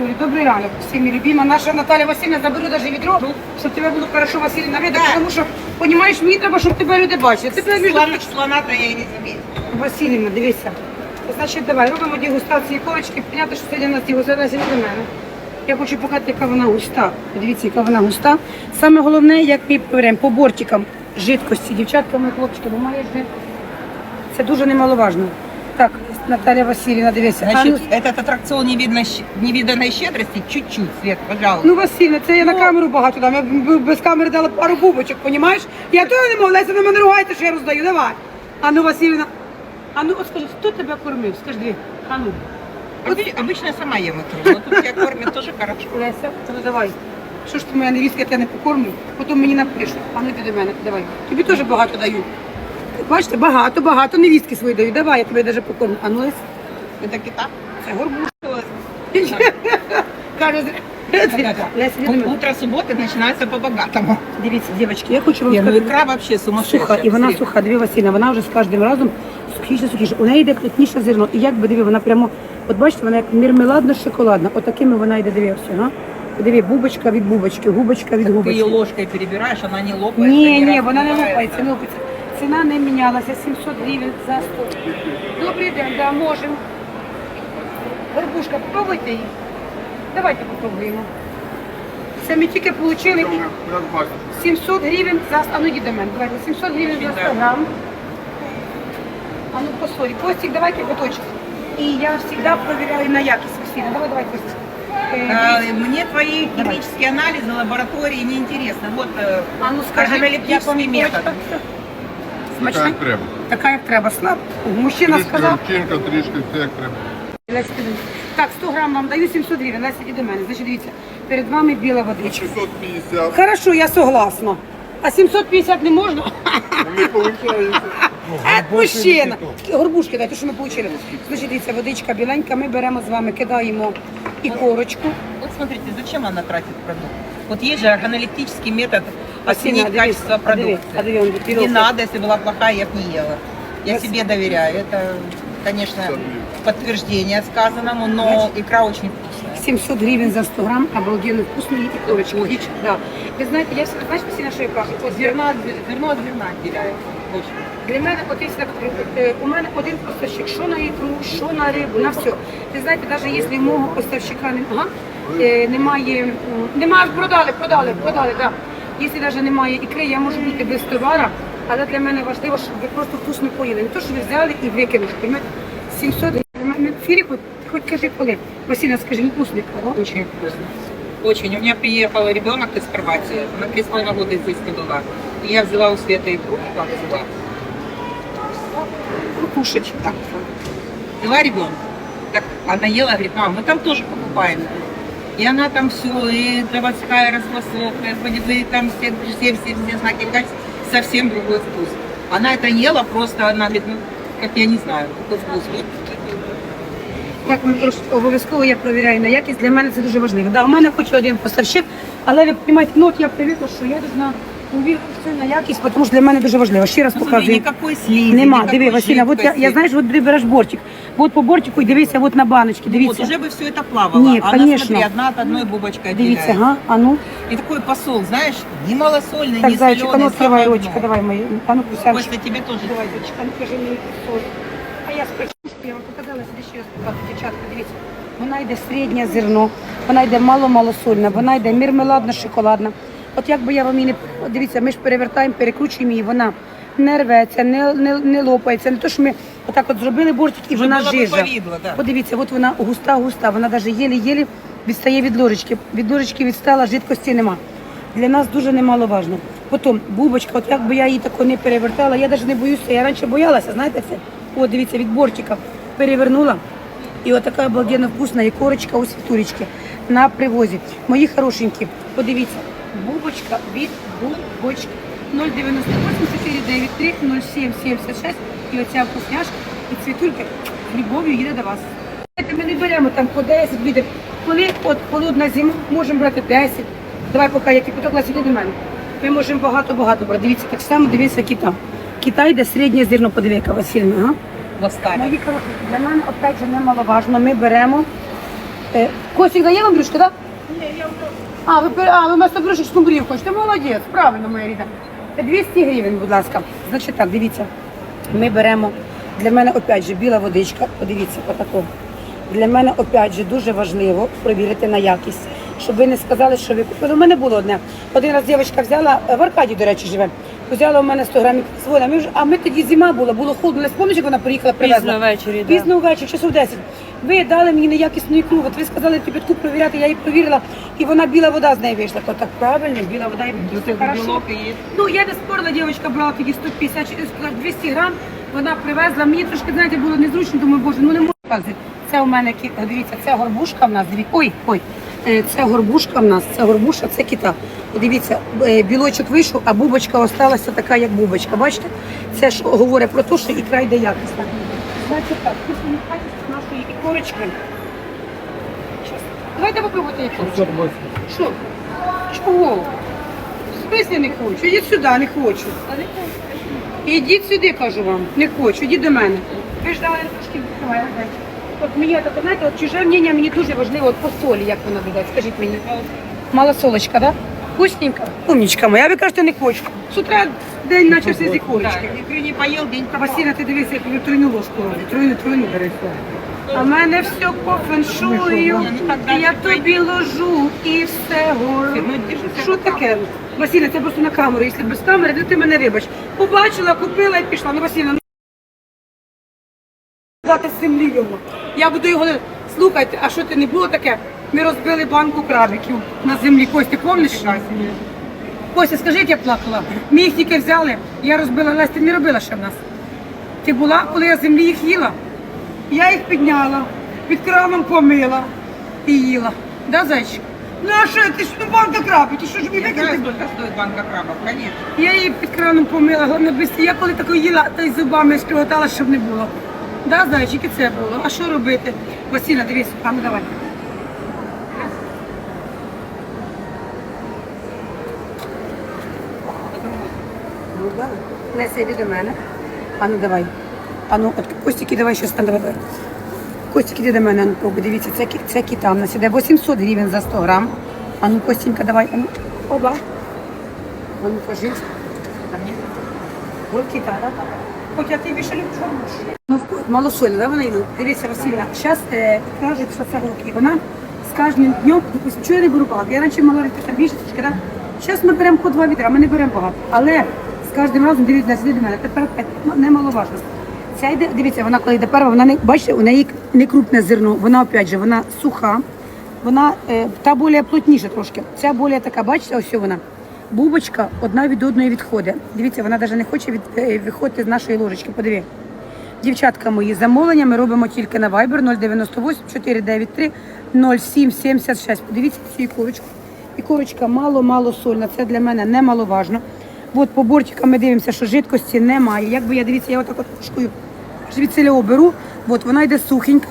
Василь, добрий ранок. Всі мій любима. Наша Наталя Васильівна заберу даже відро, щоб тебе було хорошо Васильівна видно, тому що, понімаєш, мені треба, щоб тебе люди бачили. Тебе між Слона, слона-то я и не заметила. Васильівна, дивися. Значить, давай, робимо дегустації корочки. Понятно, що сьогодні у нас дегустація до мене. Я хочу показати, яка вона густа. Подивіться, яка вона густа. Саме головне, як ми беремо по бортикам жидкості. Дівчатка, мої хлопчики, бо має жид. Це дуже немаловажно. Так, Наталя Васильівна, дивися. А, ну, Значит, этот аттракцион невидно- невиданной щедрости чуть-чуть, Свет, пожалуйста. Ну, Васильна, це я на камеру багато дам. Я б- б- без камери дала пару бубочок, понімаєш? Я того не мов, Леся на мене ругаєте, що я роздаю. Давай. А ну, Васильівна. А ну, от скажи, хто тебе кормив? Скажи, дві. А ну. Обы- Обычно я сама ем икру, но тут тебя кормят тоже хорошо. Леся, ну давай. Що ж ти моя невістка, я тебе не покормлю, потім мені напишуть. А ну ти до мене, давай. Тобі теж багато даю. Бачите, багато, багато невістки свої даю. Давай, я тебе навіть покормлю. А ну, Леся, Это кита. це горбушка. Каже, Леся, іди до мене. Утро субботы начинается по-богатому. Дивіться, дівчатки, я хочу вам Не, ну сказати. икра вообще сумасшедшая. Суха, і вона Свет. суха, диви Васильна, вона вже з кожним разом сухіше, сухіше. У неї йде плотніше зерно. І як би диви, вона прямо, от бачите, вона як мірмеладно шоколадна. Отакими вона йде, диви, все, га? Диви, бубочка від бубочки, губочка від Ты ее губочки. ложкой перебираешь, она не лопается. Ні, не ні, вона не раздувается. лопається, не лопається. Ціна не мінялася, 700 гривень за 100. Добрий день, да, можемо. Горбушка, попробуйте її. Давайте попробуємо. Це ми тільки отримали. і- 700 гривень за... А ну йди до мене, давайте. 700 гривень за 100 грам. А ну посолі. Костик, давай кипяточок. І я завжди проверяю на якість Василина. Давай, давай, Костик. Е, А, дивіться. Мне твои химические анализы лаборатории не интересны. Вот э, а ну скажи, органолептический як вам метод. Корочка? Така як треба. Така, як треба. Слаб. Мужчина Трішки сказав. горчинка, трішки все як треба. Так, 100 грам вам даю 700 гривень. Леся, іди до мене. Значить, дивіться, перед вами біла водичка. 650 Хорошо, я согласна. А 750 не можна? не виходить. Е, мужчина. Горбушки дайте, що ми отримали. Значить, дивіться, водичка біленька, ми беремо з вами, кидаємо і корочку. Вот смотрите, зачем она тратит продукт? Вот есть же органолептический метод оценить дивись, качество а диви, продукции. а диви, он Не пирог. надо, если была плохая, я бы не ела. Я Вас- себе доверяю. Это, конечно, подтверждение сказанному, но икра очень вкусная. 700 гривень за 100 грам, обалденно вкусні і корочки. Дівчата, Да. Ви знаєте, я всегда, знаєш, Василина, що я кажу? От Зерно от, зер- зерно от зерна отделяет. Очень. Для мене от якщо так, е, у мене один поставщик, що на ікру, що на рибу, на все. Ви знаєте, навіть якщо в мого поставщика не- ага, е, немає, м, немає, продали, продали, продали, так. Якщо навіть немає ікри, я можу бути без товара, але для мене важливо, щоб ви просто вкусно поїли. Не то, що ви взяли і викинули. Понимаєте? 700 гривень. Фірі, хоч, хоч кажи коли. Василина, скажи, не вкусно ікра, Очень вкусно. Очень. У меня приехал ребенок из Хорватии. Она три с половиной года здесь не была. И я взяла у Светы икру. Как взяла? Кушать. Так. Взяла ребенка. Так она ела, говорит, мам, мы там тоже покупаем. И она там все, и заводская расфасовка, и там все, все, все, все знаки качества, совсем другой вкус. Она это ела просто, она говорит, ну, как я не знаю, какой вкус. Так, ми обов'язково я перевіряю на якість. Для мене це дуже важливо. Да, у мене хоч один поставщик, але ви розумієте, ну от я привикла, що я должна увірити на якість, тому що для мене дуже важливо. Ще раз Ну, показую. никакой слизи, Нема, диви, Василя, от я, я знаєш, от ти береш бортик. От по бортику і дивися, от на баночки, Вот, дивіться. уже бы все это плавало. Нет, Она, конечно. смотри, одна от одной бубочкой Дивіться, отделяет. га, а ну. И такой посол, знаешь, не малосольный, Так, не зайчик, а ну соленый, відкривай самое ручка, дно. давай мої. А ну, Кусяночка. Костя, тебе тоже. Давай, дочка, ну кажи мені соль. А я спрачу, я вам показала, сюди ще раз показати, дівчатка, дивіться. Вона йде середнє зерно, вона йде мало-малосольна, вона йде мірмеладна, шоколадна. От як би я вам її не... От Дивіться, ми ж перевертаємо, перекручуємо її, вона не рветься, не, не, не лопається. Не то, що ми отак от зробили бортик і Вже вона було би жижа. повідло, да. Подивіться, от вона густа-густа, вона навіть єлі-єлі відстає від ложечки. Від ложечки відстала, жидкості нема. Для нас дуже немаловажно. Потім бубочка, от як би я її тако не перевертала, я навіть не боюся. Я раніше боялася, знаєте це? От дивіться, від бортика перевернула. І от така обалденно вкусна і корочка у світулечки на привозі. Мої хорошенькі, подивіться, бубочка від бубочки. 098 493 0776 і оця вкусняшка, і цвітулька з любов'ю їде до вас. Ми не беремо там по 10 літрів. Коли от холодна зима, можемо брати 10. Давай поки я кипяток Леся, йди до мене. Ми можемо багато-багато брати. Дивіться, так само дивіться кита. Китай йде середнє зерно, подивіться, Васильна. Ага. Мої хороші, для мене опять же немаловажно. Ми беремо Е, Костік дає вам брюшко, так? Ні, я вже. А, ви, пер- а, ви масто брюшечку скумбрію хочете? Молодець, правильно, моя ріда. 200 гривень, будь ласка. Значить так, дивіться. Ми беремо, для мене опять же біла водичка, подивіться, отако. Для мене опять же дуже важливо перевірити на якість, щоб ви не сказали, що ви купили. У мене було одне. Один раз дівчинка взяла, в Аркаді, до речі, живе. Взяла у мене 100 грамів свина. Ми вже, а ми тоді зима була, було холодно. Не пам'ятаєш, як вона приїхала, привезла? Пізно ввечері, да. Пізно ввечері, часов 10. Ви дали мені неякісну ікру. От ви сказали кипятку провіряти, я її провірила, і вона біла вода з неї вийшла. То так правильно, біла вода і все хорошо. Ну, я не спорила, дівчинка брала тоді 150 чи 200 грам, вона привезла. Мені трошки, знаєте, було незручно, думаю, боже, ну не можу. Це у мене, кі- дивіться, це горбушка в нас, дивіться, ой, ой, це горбушка в нас, це горбуша, це кита. Дивіться, е, білочок вийшов, а бубочка осталася така, як бубочка. Бачите? Це ж говорить про те, що ікра йде якісна. Значить так, тут качество нашої ікорочки. Давайте попробуйте ікорочку. Що? Чого? В смислі не хочу? Ідіть сюди, не хочу. Ідіть сюди, кажу вам. Не хочу, ідіть до мене. Ви ж дали трошки. От мені, так, знаєте, от чуже мнення мені дуже важливо от по солі, як вона буде. Скажіть мені. Мала солочка, да? Вкусненька? Умнічка моя, ви кажете, не хочу. З утра день почався з Да, ікорочки. икры не поел, день пропал. Васіна, ти дивися, як я тройну ложку роблю. Тройну, тройну. А в мене все по феншую, я тобі ложу і все гору. Ну, Що таке? Васіля, це просто на камеру. Якщо без камери, то ти мене вибач. Побачила, купила і пішла. Ну, Васіля, ну дати землі йому. Я буду його. Слухайте, а що ти не було таке? Ми розбили банку крабиків на землі. Костя, помниш? Костя, скажи, як я плакала. Ми їх тільки взяли, я розбила Лесь, ти не робила ще в нас. Ти була, коли я землі їх їла? Я їх підняла, під краном помила і їла. Да, зайчик? Ну а що, ти ж ну, банка крабів, ти що ж мені знаю, викинути? сколько банка крабов, конечно. Я її під краном помила, головне без я коли таку їла, то й зубами шкриготала, щоб не було. Да, зайчик, і це було. А що робити? Васіна, дивись, а ну давай. Леся, йди до мене. А ну давай. А ну, от Костики, давай щось там давай. Костик, іди до мене, а ну пробуй, дивіться, це, це кита, в нас іде 800 гривень за 100 грам. А ну, Костенька, давай, а ну, оба. А ну, кажи. Вот кита, да? Хоча ти більше любиш. Ну, малосольна, да, вона йде? Дивіться, Васильна, зараз е, кажуть, що це голки. Вона з кожним днем, допустим, чого я не беру багато? Я раніше мала там більше, трішки, да? Зараз ми беремо по два відра, ми не беремо багато. Але з кожним разом, дивіться, до мене, тепер е, ну, немаловажно. Ця йде, дивіться, вона коли йде перша, вона не, бачите, у неї не крупне зерно, вона опять же, вона суха, вона е, та більш плотніша трошки. Ця більш така, бачите, ось вона. Бубочка одна від одної відходить. Дивіться, вона навіть не хоче від, е, виходити з нашої ложечки. Подиві. Дівчатка мої, замовлення ми робимо тільки на Viber 098 493 0776. Подивіться цю ікорочку. Ікорочка мало-мало сольна, це для мене немаловажно. От по бортикам ми дивимося, що жидкості немає. Якби я дивіться, я отак от пушкою аж від селя беру, от вона йде сухенька.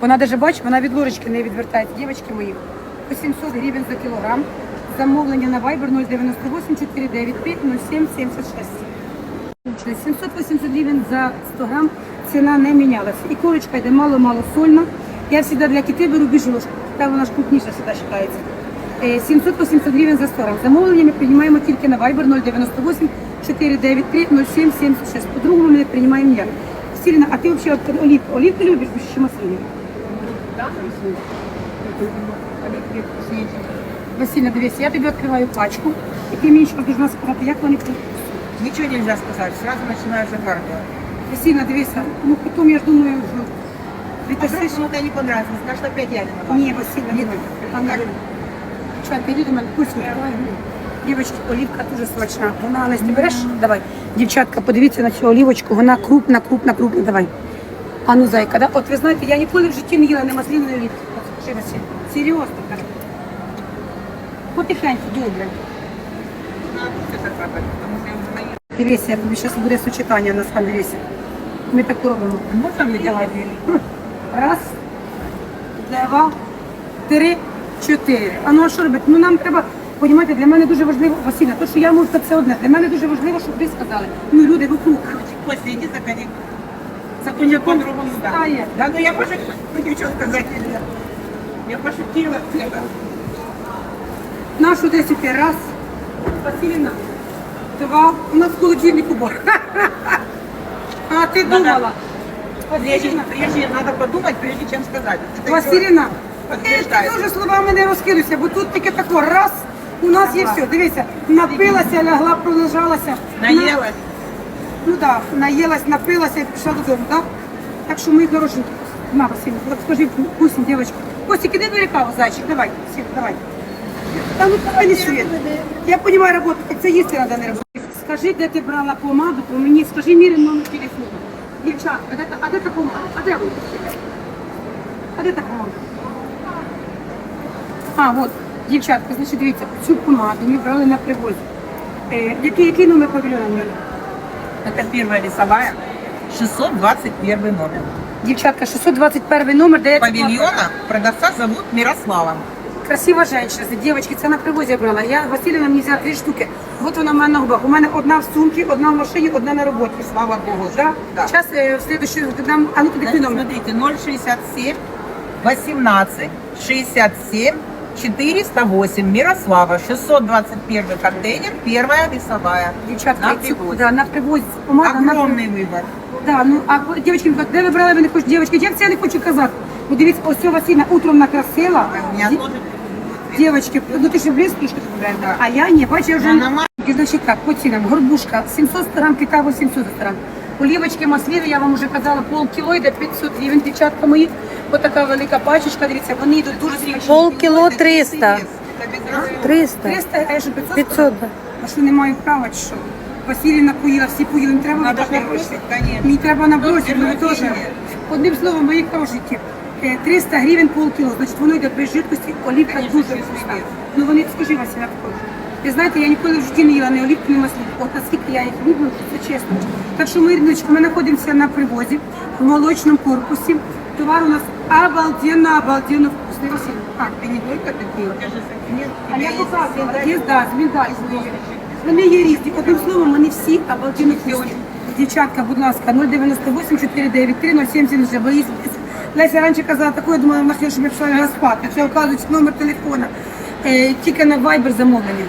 Вона навіть бачить, вона від ложечки не відвертається. Дівчатки мої, 800 гривень за кілограм. Замовлення на Viber 098 495 0776. 700-800 гривень за 100 грам ціна не мінялася. І корочка йде мало-мало сольна. Я завжди для кити беру більшу ложку, та вона ж крупніша завжди вважається. Е, 700-800 гривень за 100 грам. Замовлення ми приймаємо тільки на Viber 098 493 0776. По-другому ми не приймаємо ніяк. Сіріна, а ти взагалі от олівку, олівку любиш більше, чи маслини? Васильна, дивися, я тобі відкриваю пачку, і ти мені ще должна сказати, як вони тут. Ничего нельзя сказать, сразу начинаю загадывать. Васильна, дивися, ну потім я думаю, що А ти вдруг кому-то не понравится, скажет опять я не могла. Ні, Васильна, ні. Дівчатка, йди до мене, вкусно. Дівчатки, олівка дуже смачна. Вона, Олесь, ти береш? Давай. Дівчатка, подивіться на цю олівочку, вона крупна, крупна, крупна, давай. А ну, зайка, да? От ви знаєте, я ніколи в житті не їла не масліної олівки. От, Василь, серйозно кажу. Потихеньку, добре. Что я уже тобі зараз буде сочетання на сам дивися. Ми так робимо. Можно мне делать? Раз, два, три, чотири. А ну а що робити? Ну нам треба, понімаєте, для мене дуже важливо, Василя, то, що я можу, це одне. Для мене дуже важливо, щоб ви сказали. Ну, люди вокруг. Костя, иди за коньяк. За коньяком По-другому, стає. Да, ну я больше ничего сказать нельзя. Я пошутила. Нашу десь раз. Василіна. Два. У нас в холодильнику бар. А ти думала? Прежде, надо подумать, прежде чем сказать. Это Василіна, ти дуже словами не розкидуйся, бо тут таке тако раз, у нас є все. Дивися, напилася, лягла, пролежалася. Наелась. Ну так, наїлась, напилася і пішла додому, так? Так що мої хорошенькі. На, Василь, от скажи вкусній дівчатки. Костик, іди каву, зайчик, давай, Сіл, давай. Та ну давай не світ. Я розумію роботу, це їсти треба не робити. Скажи, де ти брала помаду, по мені, скажи мірі номер телефону. Дівчатка, а де, та- а де та помада? А де ви? А де та помада? А, от, дівчатка, значить, дивіться, цю помаду ми брали на привозі. Е, який, який номер павільйона? Міра? Это первая весовая. 621 номер. Дівчатка, 621 номер, де я Павильона продавца зовут Мирослава. красива жінка. Дівчатки, це на привозі я брала. Я Василіна мені взяла три штуки. От вона в мене на губах. У мене одна в сумці, одна в машині, одна на роботі. Слава Богу. Да? Да. Зараз е, в следующий нам, а ну туди який Значит, номер. смотрите, 067 18 67 408 Мирослава, 621 контейнер, первая весовая. Дівчатка, на цю- привоз. да, на привозі. Помада, на Огромный выбор. Да, ну а дівчатки, кажуть, де ви брали, ви не хочете, дівчатки, як це я не хочу казати. Ну дивіться, ось ця Василіна утром накрасила. У меня Ді- тоже Девочки, ну ти ще близько що Да. а я не бачу я вже. Вона ма- Значить так, по цінам, горбушка 700 грам, кита 800 грам. Олівочки масліни, я вам вже казала, пол кіло йде 500 гривень, дівчатка мої. Ось така велика пачечка, дивіться, вони йдуть дуже смачні. Полкіло 300. Это без разницы. 300. 300, а я що 500? 500, да. А що не маю права, чи що? Василіна поїла, всі поїли, не треба Надо конечно. Мені треба набросити, Ну, ви теж. Одним словом, мої е, 300 гривень полкіло, значить воно йде без жидкості, олівка дуже вкусна. Ну вони, скажи, Вася, як Ви знаєте, я ніколи в житті не їла ні олівки, ні маслів. От наскільки я їх люблю, це чесно. Так що, рідночки, ми знаходимося на привозі, в молочному корпусі. Товар у нас обалденно, обалденно вкусний. Василь, а, Ты не же ассортимент. а я показую, є, да, з медалькою. Вони є різні. Одним словом, вони всі обалденно вкусні. Дівчатка, будь ласка, 098 493 070 Боїсь. Леся раніше казала таке, я думала, вона щоб я пішла спати. Це, оказується, номер телефона. Е, тільки на Viber замовлення.